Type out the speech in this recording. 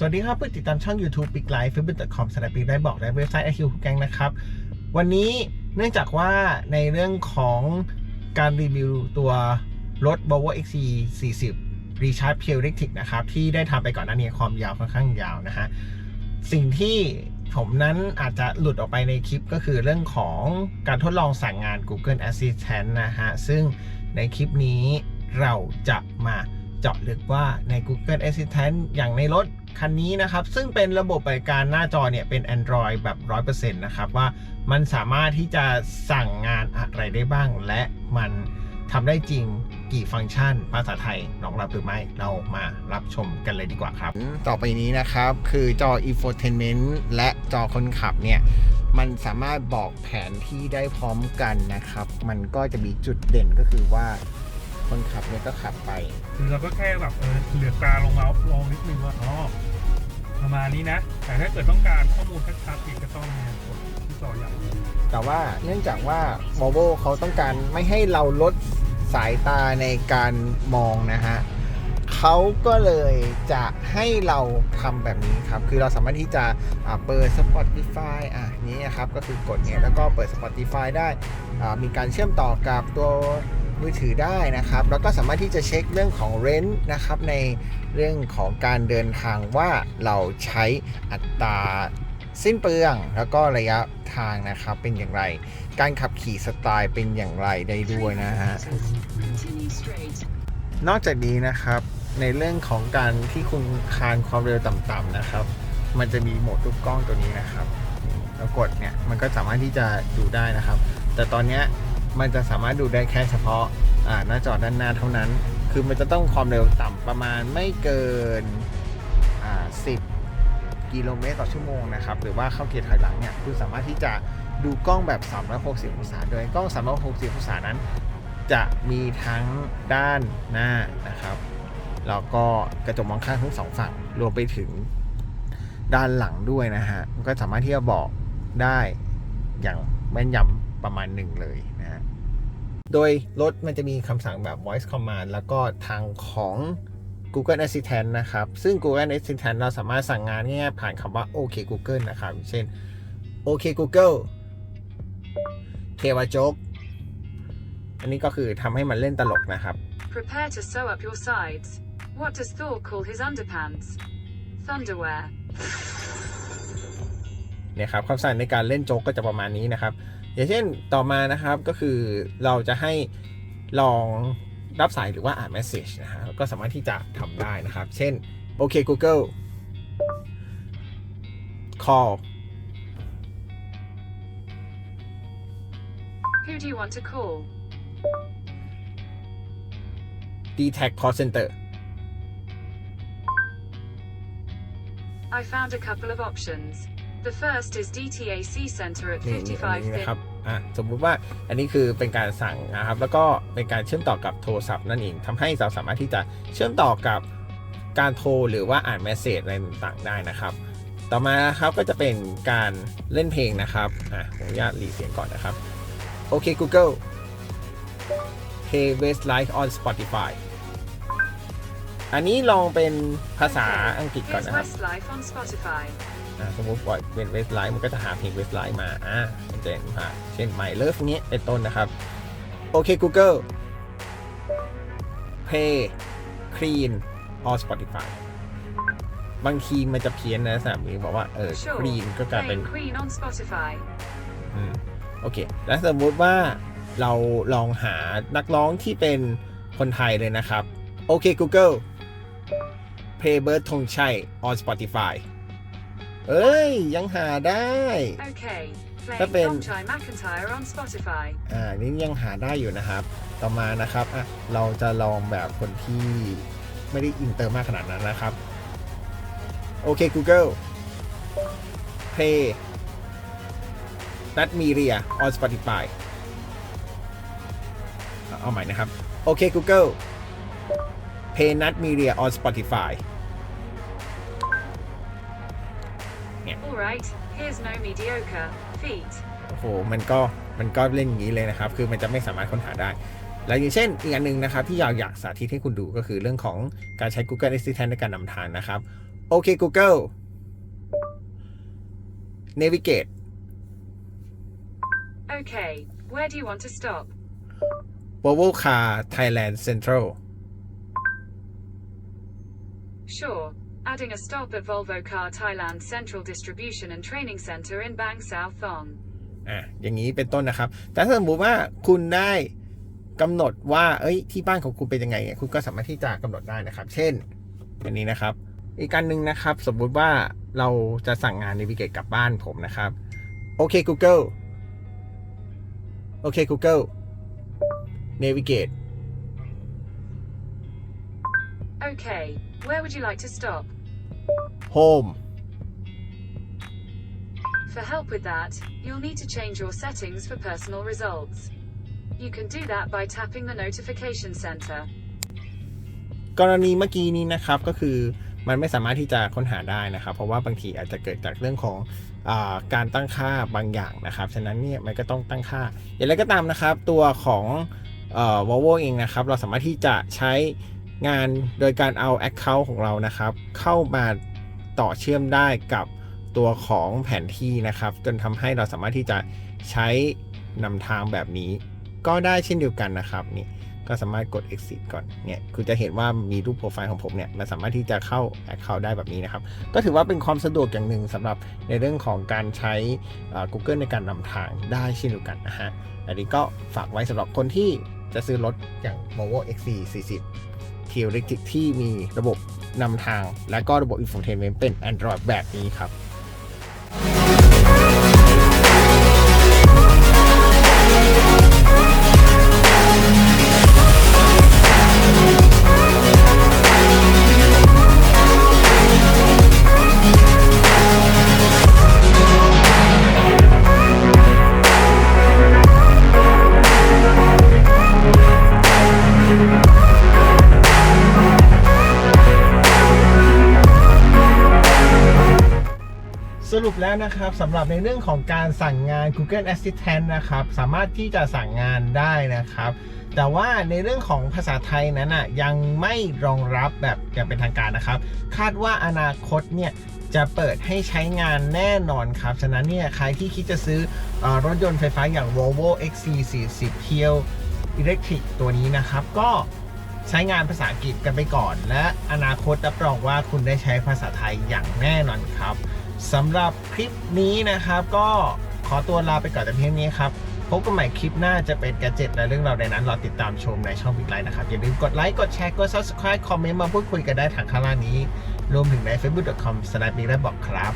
สวัสดีครับเพื่อนติดตามช่อง YouTube Big Life f a c e b o o k c o m สำหรับปีได้บอกได้เว็บไซต์ IQ แกงนะครับ วันนี้เนื่องจากว่าในเรื่องของการรีวิวตัวรถ Volvo XC40 Recharge Pure Electric นะครับ ที่ได้ทำไปก่อนหน้านี้ความยาวค่อนข้างยาวนะฮะ สิ่งที่ผมนั้นอาจจะหลุดออกไปในคลิปก็คือเรื่องของการทดลองสั่งงาน Google Assistant นะฮะ ซึ่งในคลิปนี้เราจะมา เจาะลึกว่าใน Google Assistant อย่างในรถคันนี้นะครับ ซึ่งเป็นระบบบริการหน้าจอเนี่ยเป็น Android แบบ 100%นะครับว่ามันสามารถที่จะสั่งงานอะไรได้บ้าง และมันทำได้จริงกี่ฟังก์ชัน ภาษาไทยรองรับหรือไม่ เรามารับชมกันเลยดีกว่าครับ ต่อไปนี้นะครับ คือจอ infotainment และจอคนขับเนี่ยมันสามารถบอกแผนที่ได้พร้อมกันนะครับ มันก็จะมีจุดเด่นก็คือว่า คนขับเนี่ยก็ขับไป คือเราก็แค่แบบเออเหลือกตาลงมาลองนิดนึงว่าอ๋อประมาณนี้นะ แต่ถ้าเกิดต้องการข้อมูลชัดๆอีกก็ต้องเนี่ยกดที่จอใหญ่แต่ว่าเนื่องจากว่า Volvo เขาต้องการไม่ให้เราลดสายตาในการมองนะฮะเขาก็เลยจะให้เราทำแบบนี้ครับ คือเราสามารถที่จะอ่าเปิด Spotify อะนี้นะครับ ก็คือกดเนี่ยแล้วก็เปิด Spotify ได้อ่ามีการเชื่อมต่อกับตัว มือถือได้นะครับ แล้วก็สามารถที่จะเช็คเรื่องของ rent นะครับในเรื่องของการเดินทางว่าเราใช้อัตราสิ้นเปลือง แล้วก็ระยะทางนะครับเป็นอย่างไร การขับขี่สไตล์เป็นอย่างไรได้ด้วยนะฮะนอกจากนี้นะครับในเรื่องของการที่คุณคานความเร็วต่ำๆนะครับ มันจะมีโหมดทุกกล้องตัวนี้นะครับแล้วกดเนี่ยมันก็สามารถที่จะดูได้นะครับ แต่ตอนเนี้ย มันจะสามารถดูได้แค่เฉพาะอ่าหน้าจอด้านหน้าเท่านั้น คือมันจะต้องความเร็วต่ำประมาณไม่เกินอ่า10 กิโลเมตรต่อชั่วโมงนะครับ หรือว่าเข้าเกียร์ถอยหลังเนี่ย คุณสามารถที่จะดูกล้องแบบ 360 องศาโดยกล้อง 360 องศานั้น จะมีทั้งด้านหน้านะครับ แล้วก็กระจกมองข้างทั้งสองฝั่ง รวมไปถึงด้านหลังด้วยนะฮะ ก็สามารถที่จะบอกได้อย่างแม่นยำ ประมาณหนึ่งเลยนะฮะโดยรถมันจะมีคำสั่งแบบ voice command แล้วก็ทางของ Google Assistant นะครับ ซึ่ง Google Assistant เราสามารถสั่งงานง่ายๆผ่านคำว่าโอเค Google นะครับ เช่นโอเค Google เทวาโจ๊กอันนี้ก็คือทำให้มันเล่นตลกนะครับ Prepare to sew up your sides. What does Thor call his underpants? Thunderwear. เนี่ยครับคำสั่งในการเล่นโจ๊กก็จะประมาณนี้นะครับ อย่างเช่นต่อมานะครับก็คือเราจะให้ลองรับสายหรือว่าอ่านเมสเซจนะฮะก็สามารถที่จะทำได้นะครับ เช่นโอเค Google call Who do you want to call? d t a c call center I found a couple of options. The first is DTAC Center at นี่นี่อัน55นี้ Fin. นะครับ อะสมมุติว่าอันนี้คือเป็นการสั่งนะครับแล้วก็เป็นการเชื่อมต่อกับโทรศัพท์นั่นเองทำให้เราสามารถที่จะเชื่อมต่อกับการโทรหรือว่าอ่านเมสเซจอะไรต่างๆได้นะครับ ต่อมาครับก็จะเป็นการเล่นเพลงนะครับอะผมอนุญาตรีเสียงก่อนนะครับโอเค Google Play Westlife on Spotify อันนี้ลองเป็นภาษาอังกฤษก่อน Here's นะครับ Westlife on Spotify. อะสมมติปล่อยเป็นเวสไลน์มันก็จะหาเพลงเวสไลน์มาอ่ามันจะเห็นผ่านเช่น My Love นี้เป็นต้นนะครับ โอเค Google Play Clean on Spotify บางทีมันจะเพี้ยนนะสามนี้บอกว่าเออ Sure. Clean ก็กลายเป็น Playing Queen on Spotify. อืมโอเค แล้วสมมุติว่าเราลองหานักร้องที่เป็นคนไทยเลยนะครับ โอเค Google Play Bird ธงชัย on Spotify เอ้ย ยังหาได้ Okay. That Playing been- Thongchai McIntyre on Spotify. อ่า นี่ยังหาได้อยู่นะครับ ต่อมานะครับอะเราจะลองแบบคนที่ไม่ได้อินเตอร์มากขนาดนั้นนะครับ โอเค Google Play นัดมีเรีย on Spotify เอาเอาใหม่นะครับ โอเค Google Play นัดมีเรีย on Spotify Alright, here's no mediocre. Feet. โอ้โห มันก็มันก็เล่นอย่างนี้เลยนะครับ คือมันจะไม่สามารถค้นหาได้ แล้วอย่างเช่นอีกอันหนึ่งนะครับ ที่อยากอยากสาธิตให้คุณดูก็คือเรื่องของการใช้ Google Assistant ในการนำทางนะครับ โอเค Google navigate Okay, where do you want to stop? Volvo Car Thailand Central Sure. Adding a stop at Volvo Car Thailand Central Distribution and Training Center in Bang Sao Thong. อะอย่างนี้เป็นต้นนะครับ แต่ถ้าสมมติว่าคุณได้กำหนดว่า เอ้ย ที่บ้านของคุณเป็นยังไงเนี่ย คุณก็สามารถที่จะกำหนดได้นะครับ เช่น อันนี้นะครับ อีกการหนึ่งนะครับ สมมุติว่าเราจะสั่งงาน navigate กลับบ้านผมนะครับ โอเค Google โอเค Google navigate Okay, where would you like to stop? home For help with that, you'll need to change your settings for personal results. You can do that by tapping the notification center. กรณีเมื่อกี้นี้นะครับก็คือมันไม่สามารถที่จะค้นหาได้นะครับ เพราะว่าบางทีอาจจะเกิดจากเรื่องของอาการตั้งค่าบางอย่างนะครับ ฉะนั้นเนี่ยมันก็ต้องตั้งค่า อย่างไรก็ตามนะครับ ตัวของเอ่อ Volvo เองนะครับ เราสามารถที่จะใช้ งานโดยการเอา Account ของเรานะครับ เข้ามาต่อเชื่อมได้กับตัวของแผนที่นะครับ จนทำให้เราสามารถที่จะใช้นำทางแบบนี้ ก็ได้เช่นเดียวกันนะครับนี่ก็สามารถกด exit ก่อนเนี่ยคือจะเห็นว่ามีรูปโปรไฟล์ของผมเนี่ยมันสามารถที่จะเข้า account ได้แบบนี้นะครับ ก็ถือว่าเป็นความสะดวกอย่างหนึ่งสำหรับในเรื่องของการใช้ Google ในการนำทางได้เช่นเดียวกันนะฮะอันนี้ก็ฝากไว้สำหรับคนที่จะซื้อรถอย่าง m o v o XC40 เทียร์เล็กที่มีระบบนำทาง และก็ระบบอินโฟเทนเมนต์เป็น Android แบบนี้ครับ รุปแล้วนะครับสำหรับในเรื่องของการสั่งงาน Google Assistant นะครับ สามารถที่จะสั่งงานได้นะครับ แต่ว่าในเรื่องของภาษาไทยนั้นอะยังไม่รองรับแบบอย่างเป็นทางการนะครับ คาดว่าอนาคตเนี่ยจะเปิดให้ใช้งานแน่นอนครับ ฉะนั้นเนี่ยใครที่คิดจะซื้ออรถยนต์ไฟฟ้าอย่าง Volvo XC40 p i e Electric ตัวนี้นะครับ ก็ใช้งานภาษาอังกฤษกันไปก่อน และอนาคตรับรองว่าคุณได้ใช้ภาษาไทยอย่างแน่นอนครับ สำหรับคลิปนี้นะครับ ก็ขอตัวลาไปก่อนแต่เพียงนี้ครับพบกันใหม่คลิปหน้าจะเป็นแกจิตและเรื่องราวในนั้นรอติดตามชมในช่องบิ๊กไลน์นะครับ อย่าลืมกดไลค์ กดแชร์ กด subscribe คอมเมนต์มาพูดคุยกันได้ทางข้างล่างนี้ รวมถึงใน facebook.com s l a s h b i g และบอกครับ